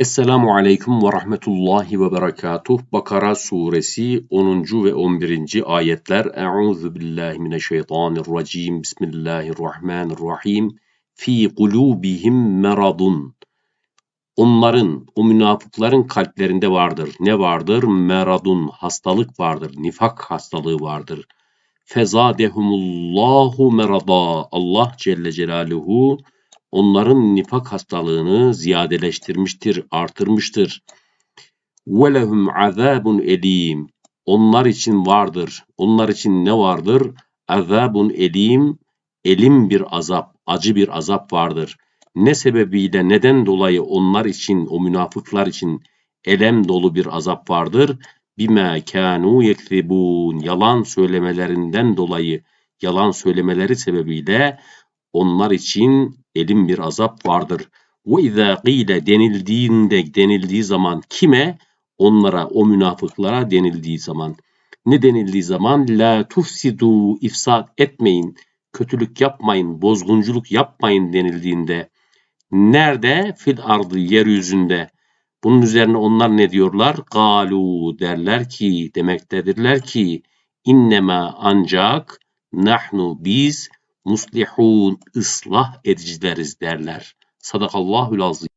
Esselamu Aleyküm ve Rahmetullahi ve Berekatuh. Bakara Suresi 10. ve 11. ayetler. Euzu billahi mineşşeytanirracim. Bismillahirrahmanirrahim. Fi kulubihim meradun. Onların, o münafıkların kalplerinde vardır. Ne vardır? Meradun, hastalık vardır. Nifak hastalığı vardır. Fezadehumullahu merada. Allah Celle Celaluhu onların nifak hastalığını ziyadeleştirmiştir, artırmıştır. وَلَهُمْ azabun elim. Onlar için vardır. Onlar için ne vardır? Azabun elim, elim bir azap, acı bir azap vardır. Ne sebebiyle, neden dolayı onlar için, o münafıklar için elem dolu bir azap vardır? Bime kanu yekzibun. Yalan söylemelerinden dolayı, yalan söylemeleri sebebiyle onlar için elin bir azap vardır. İzâ gîle denildiğinde denildiği zaman kime? Onlara, o münafıklara denildiği zaman. Ne denildiği zaman? La tufsidu ifsad etmeyin, kötülük yapmayın, bozgunculuk yapmayın denildiğinde. Nerede? Fil ardı yeryüzünde. Bunun üzerine onlar ne diyorlar? Galu derler ki, demektedirler ki innema ancak nahnu biz muslihun ıslah edicileriz derler. Sadakallahul azim.